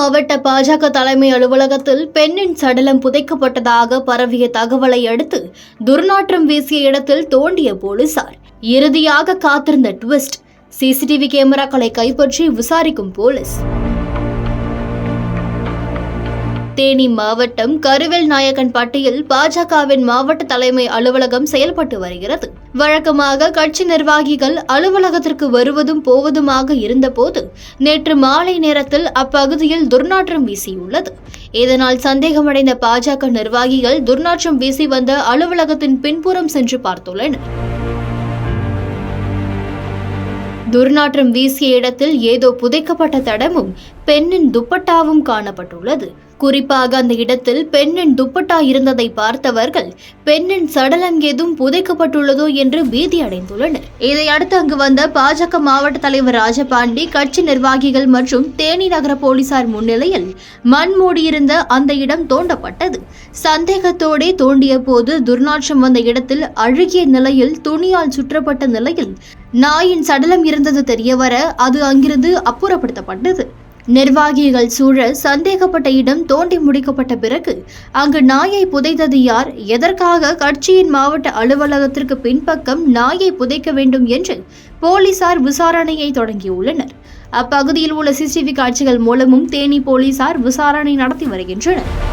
மாவட்ட பாஜக தலைமை அலுவலகத்தில் பெண்ணின் சடலம் புதைக்கப்பட்டதாக பரவிய தகவலை அடுத்து துர்நாற்றம் வீசிய இடத்தில் தோண்டிய போலீசார். இறுதியாக காத்திருந்த ட்விஸ்ட். சிசிடிவி கேமராக்களை கைப்பற்றி விசாரிக்கும் போலீஸ். தேனி மாவட்டம் கருவேல் நாயக்கன்பட்டியில் பாஜகவின் மாவட்ட தலைமை அலுவலகம் செயல்பட்டு வருகிறது. வழக்கமாக கட்சி நிர்வாகிகள் அலுவலகத்திற்கு வருவதும் போவதுமாக இருந்தபோது நேற்று மாலை நேரத்தில் அப்பகுதியில் துர்நாற்றம் வீசியுள்ளது. இதனால் சந்தேகமடைந்த பாஜக நிர்வாகிகள் துர்நாற்றம் வீசி வந்த அலுவலகத்தின் பின்புறம் சென்று பார்த்துள்ளனர். துர்நாற்றம் வீசிய இடத்தில் ஏதோ புதைக்கப்பட்ட தடமும் பெண்ணின் துப்பட்டாவும் காணப்பட்டுள்ளது. குறிப்பாக அந்த இடத்தில் பெண்ணின் துப்பட்டா இருந்ததை பார்த்தவர்கள் பெண்ணின் சடலம் ஏதும் புதைக்கப்பட்டுள்ளதோ என்று பீதி அடைந்துள்ளனர். இதையடுத்து அங்கு வந்த பாஜக மாவட்ட தலைவர் ராஜபாண்டி கட்சி நிர்வாகிகள் மற்றும் தேனி நகர போலீசார் முன்னிலையில் மண் மூடியிருந்த அந்த இடம் தோண்டப்பட்டது. சந்தேகத்தோடே தோண்டிய போது துர்நாற்றம் வந்த இடத்தில் அழுகிய நிலையில் துணியால் சுற்றப்பட்ட நிலையில் நாயின் சடலம் இருந்தது தெரியவர அது அங்கிருந்து அப்புறப்படுத்தப்பட்டது. நிர்வாகிகள் சூழ சந்தேகப்பட்ட இடம் தோண்டி முடிக்கப்பட்ட பிறகு அங்கு நாயை புதைத்தது யார்? எதற்காக கட்சியின் மாவட்ட அலுவலகத்திற்கு பின்பக்கம் நாயை புதைக்க வேண்டும் என்று போலீசார் விசாரணையை தொடங்கியுள்ளனர். அப்பகுதியில் உள்ள சிசிடிவி காட்சிகள் மூலமும் தேனி போலீசார் விசாரணை நடத்தி வருகின்றனர்.